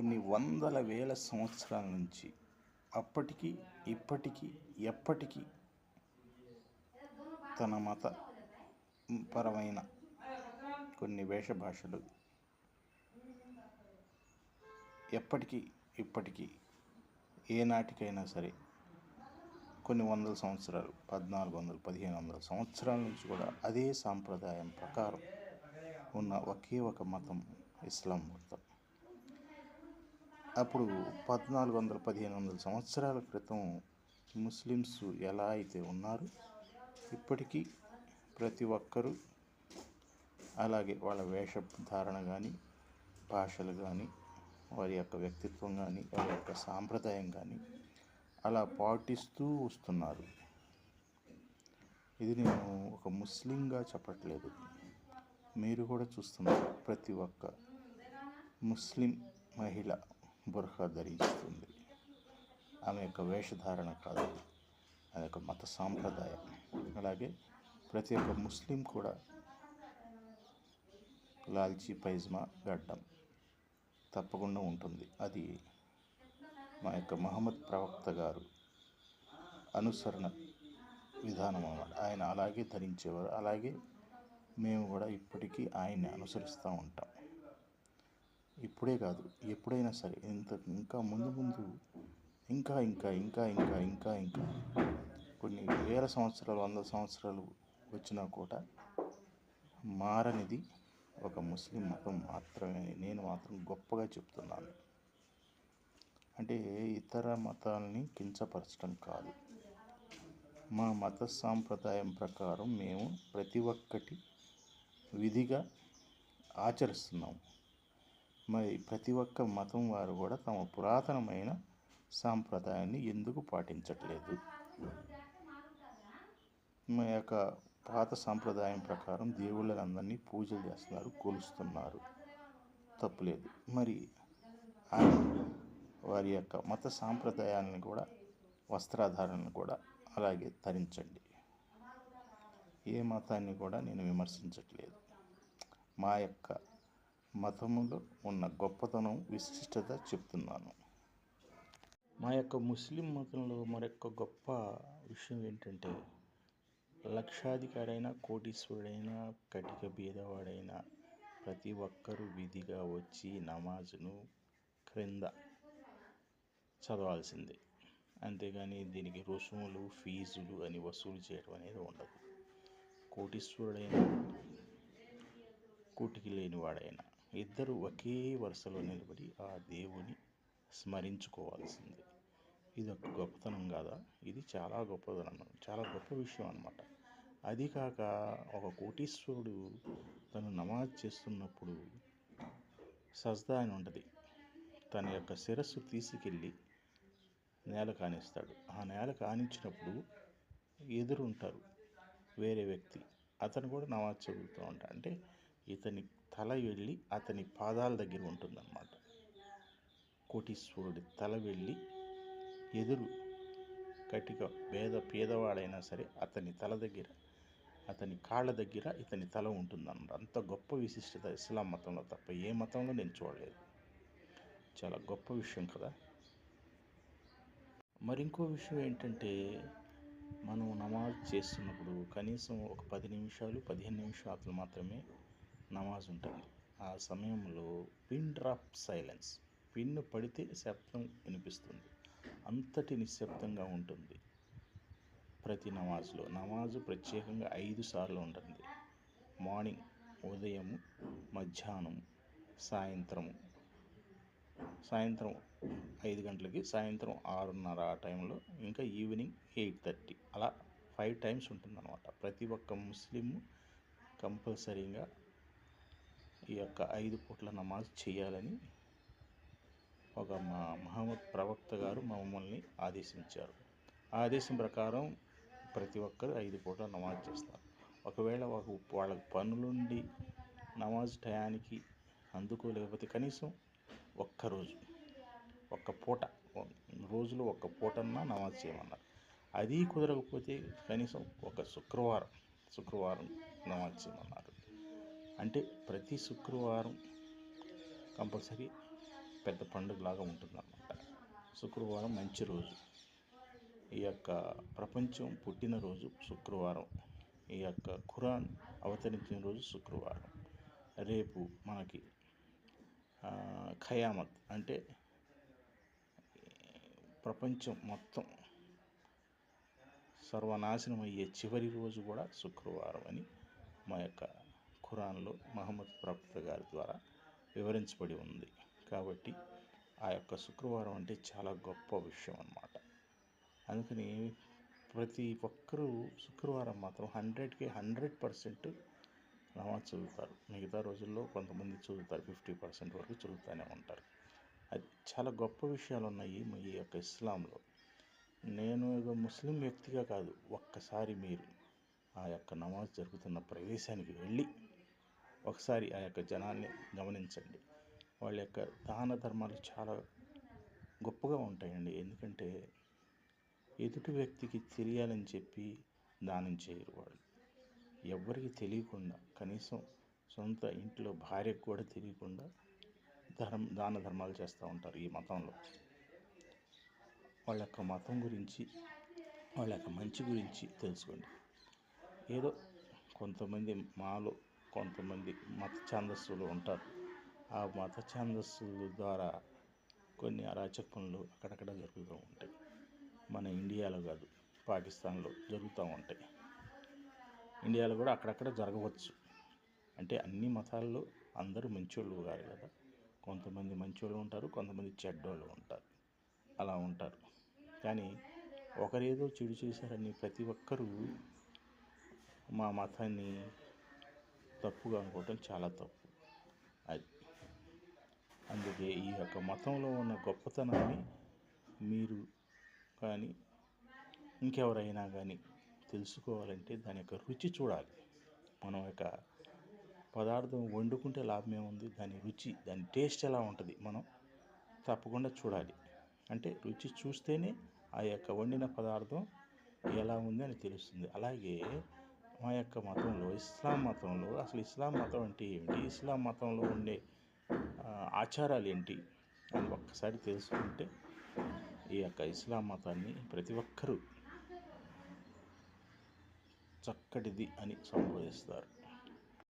కొన్ని వందల వేల సంవత్సరాల నుంచి అప్పటికి ఇప్పటికీ ఎప్పటికీ తన మత పరమైన కొన్ని వేషభాషలు ఎప్పటికీ ఇప్పటికీ ఏనాటికైనా సరే కొన్ని వందల సంవత్సరాలు పద్నాలుగు వందలు పదిహేను వందల సంవత్సరాల నుంచి కూడా అదే సాంప్రదాయం ప్రకారం ఉన్న ఒకే ఒక మతం ఇస్లాం మతం. అప్పుడు పద్నాలుగు వందల పదిహేను వందల సంవత్సరాల క్రితం ముస్లిమ్స్ ఎలా అయితే ఉన్నారు ఇప్పటికీ ప్రతి ఒక్కరూ అలాగే వాళ్ళ వేషధారణ కానీ భాషలు కానీ వారి యొక్క వ్యక్తిత్వం కానీ వారి యొక్క సాంప్రదాయం కానీ అలా పాటిస్తూ వస్తున్నారు. ఇది నేను ఒక ముస్లింగా చెప్పట్లేదు. మీరు కూడా చూస్తున్నారు. ప్రతి ఒక్క ముస్లిం మహిళ బుర్ఖా ధరిస్తుంది ఆమె యొక్క వేషధారణ కాదు. అది ఒక మత సాంప్రదాయం. అలాగే ప్రతి ఒక్క ముస్లిం కూడా లాల్చీ పైజ్మా గడ్డం తప్పకుండా ఉంటుంది. అది మా యొక్క మహమ్మద్ ప్రవక్త గారు అనుసరణ విధానం అన్నమాట. ఆయన అలాగే ధరించేవారు. అలాగే మేము కూడా ఇప్పటికీ ఆయన్ని అనుసరిస్తూ ఉంటాం. ఇప్పుడే కాదు ఎప్పుడైనా సరే ఇంత ఇంకా ముందు ముందు ఇంకా ఇంకా ఇంకా ఇంకా ఇంకా ఇంకా కొన్ని వేల సంవత్సరాలు వందల సంవత్సరాలు వచ్చినా కూడా మారనిది ఒక ముస్లిం మతం మాత్రమే. నేను మాత్రం గొప్పగా చెప్తున్నాను. అంటే ఇతర మతాలని కించపరచడం కాదు. మా మత సాంప్రదాయం ప్రకారం మేము ప్రతి ఒక్కటి విధిగా ఆచరిస్తున్నాము. మరి ప్రతి ఒక్క మతం వారు కూడా తమ పురాతనమైన సాంప్రదాయాన్ని ఎందుకు పాటించట్లేదు? మా యొక్క పాత సాంప్రదాయం ప్రకారం దేవుళ్ళందరినీ పూజలు చేస్తున్నారు కొలుస్తున్నారు. తప్పులేదు. మరి ఆయన వారి యొక్క మత సాంప్రదాయాలను కూడా వస్త్రాధారణను కూడా అలాగే ధరించండి. ఏ మతాన్ని కూడా నేను విమర్శించట్లేదు. మా యొక్క మతములో ఉన్న గొప్పతనం విశిష్టత చెప్తున్నాను. మా యొక్క ముస్లిం మతంలో మరొక గొప్ప విషయం ఏంటంటే లక్షాధికారైన కోటీశ్వరుడైన కటిక బీదవాడైన ప్రతి ఒక్కరూ విధిగా వచ్చి నమాజ్ను క్రింద చదవాల్సిందే. అంతేగాని దీనికి రుసుములు ఫీజులు అని వసూలు చేయడం అనేది ఉండదు. కోటీశ్వరుడైన కూటికి లేనివాడైనా ఇద్దరు ఒకే వరుసలో నిలబడి ఆ దేవుని స్మరించుకోవాల్సిందే. ఇది ఒక గొప్పతనం కాదా? ఇది చాలా గొప్పతనం చాలా గొప్ప విషయం అనమాట అది కాక ఒక కోటీశ్వరుడు తను నమాజ్ చేస్తున్నప్పుడు సజ్దా అని ఉంటుంది. తన యొక్క శిరస్సు తీసుకెళ్ళి నేల కానిస్తాడు. ఆ నేల కానించినప్పుడు ఎదురుంటారు వేరే వ్యక్తి. అతను కూడా నమాజ్ చదువుతూ ఉంటాడు. అంటే ఇతని తల వెళ్ళి అతని పాదాల దగ్గర ఉంటుందన్నమాట. కోటీశ్వరుడి తల వెళ్ళి ఎదురు కటిక పేద పేదవాడైనా సరే అతని తల దగ్గర అతని కాళ్ళ దగ్గర ఇతని తల ఉంటుందన్నమాట. అంత గొప్ప విశిష్టత ఇస్లాం మతంలో తప్ప ఏ మతంలో నేను చూడలేదు. చాలా గొప్ప విషయం కదా. మరి ఇంకో విషయం ఏంటంటే మనం నమాజ్ చేస్తున్నప్పుడు కనీసం ఒక పది నిమిషాలు పదిహేను నిమిషాలు మాత్రమే నమాజ్ ఉంటుంది ఆ సమయంలో పిన్ డ్రాప్ సైలెన్స్ పిన్ పడితే శబ్దం వినిపిస్తుంది. అంతటి నిశ్శబ్దంగా ఉంటుంది. ప్రతి నమాజ్లో నమాజు ప్రత్యేకంగా ఐదు సార్లు ఉంటుంది మార్నింగ్ ఉదయం మధ్యాహ్నం సాయంత్రం. సాయంత్రం ఐదు గంటలకి సాయంత్రం ఆరున్నర ఆ టైంలో ఇంకా ఈవినింగ్ ఎయిట్ థర్టీ. అలా ఫైవ్ టైమ్స్ ఉంటుందన్నమాట. ప్రతి ఒక్క ముస్లిం కంపల్సరీగా ఈ యొక్క ఐదు పూట్ల నమాజ్ చేయాలని ఒక మా మహమ్మద్ ప్రవక్త గారు మమ్మల్ని ఆదేశించారు. ఆదేశం ప్రకారం ప్రతి ఒక్కరు ఐదు పూట నమాజ్ చేస్తారు. ఒకవేళ ఒక వాళ్ళకి పనులుండి నమాజ్ టయానికి అందుకోలేకపోతే కనీసం ఒక్కరోజు ఒక్క పూట రోజులో ఒక్క పూటన్నా నమాజ్ చేయమన్నారు. అది కుదరకపోతే కనీసం ఒక శుక్రవారం శుక్రవారం నమాజ్ చేయమన్నారు. అంటే ప్రతి శుక్రవారం కంపల్సరీ పెద్ద పండుగలాగా ఉంటుందన్నమాట. శుక్రవారం మంచి రోజు. ఈ యొక్క ప్రపంచం పుట్టినరోజు శుక్రవారం. ఈ యొక్క ఖురాన్ అవతరించిన రోజు శుక్రవారం. రేపు మనకి ఖయామత్ అంటే ప్రపంచం మొత్తం సర్వనాశనం అయ్యే చివరి రోజు కూడా శుక్రవారం అని మా యొక్క ఖురాన్లో మహమ్మద్ ప్రవక్త గారి ద్వారా వివరించబడి ఉంది. కాబట్టి ఆ యొక్క శుక్రవారం అంటే చాలా గొప్ప విషయం అన్నమాట. అందుకని ప్రతి ఒక్కరూ శుక్రవారం మాత్రం హండ్రెడ్కి హండ్రెడ్ పర్సెంట్ నమాజ్ చదువుతారు. మిగతా రోజుల్లో కొంతమంది చదువుతారు ఫిఫ్టీ పర్సెంట్ వరకు చదువుతూనే ఉంటారు. అది చాలా గొప్ప విషయాలు ఉన్నాయి ఈ యొక్క ఇస్లాంలో. నేను ఏదో ముస్లిం వ్యక్తిగా కాదు ఒక్కసారి మీరు ఆ యొక్క నమాజ్ జరుగుతున్న ప్రదేశానికి వెళ్ళి ఒకసారి ఆ యొక్క జనాన్ని గమనించండి. వాళ్ళ యొక్క దాన ధర్మాలు చాలా గొప్పగా ఉంటాయండి. ఎందుకంటే ఎదుటి వ్యక్తికి తెలియాలని చెప్పి దానం చేయరు వాళ్ళు. ఎవ్వరికి తెలియకుండా కనీసం సొంత ఇంట్లో భార్యకు కూడా తెలియకుండా ధర్మ దాన ధర్మాలు చేస్తూ ఉంటారు ఈ మతంలో. వాళ్ళ యొక్క మతం గురించి వాళ్ళ యొక్క మంచి గురించి తెలుసుకోండి. ఏదో కొంతమంది మాలో కొంతమంది మత ఛాందస్సులు ఉంటారు. ఆ మత ఛాందస్సుల ద్వారా కొన్ని అరాచకములు అక్కడక్కడ జరుగుతూ ఉంటాయి. మన ఇండియాలో కాదు పాకిస్తాన్లో జరుగుతూ ఉంటాయి. ఇండియాలో కూడా అక్కడక్కడ జరగవచ్చు. అంటే అన్ని మతాల్లో అందరూ మంచోళ్ళు కాదు కదా. కొంతమంది మంచోళ్ళు ఉంటారు కొంతమంది చెడ్డోళ్ళు ఉంటారు. అలా ఉంటారు. కానీ ఒకరేదో చెడు చేశారని ప్రతి ఒక్కరూ మా మతాన్ని తప్పుగా అనుకోవటం చాలా తప్పు. అది. అందుకే ఈ యొక్క మతంలో ఉన్న గొప్పతనాన్ని మీరు కానీ ఇంకెవరైనా కానీ తెలుసుకోవాలంటే దాని యొక్క రుచి చూడాలి. మనం యొక్క పదార్థం వండుకుంటే లాభం ఏముంది? దాని రుచి దాని టేస్ట్ ఎలా ఉంటుంది? మనం తప్పకుండా చూడాలి. అంటే రుచి చూస్తేనే ఆ యొక్క వండిన పదార్థం ఎలా ఉంది అని తెలుస్తుంది. అలాగే మా యొక్క మతంలో ఇస్లాం మతంలో అసలు ఇస్లాం మతం అంటే ఏమిటి? ఇస్లాం మతంలో ఉండే ఆచారాలు ఏంటి? అని ఒక్కసారి తెలుసుకుంటే ఈ యొక్క ఇస్లాం మతాన్ని ప్రతి ఒక్కరూ చక్కటిది అని సంబోధిస్తారు.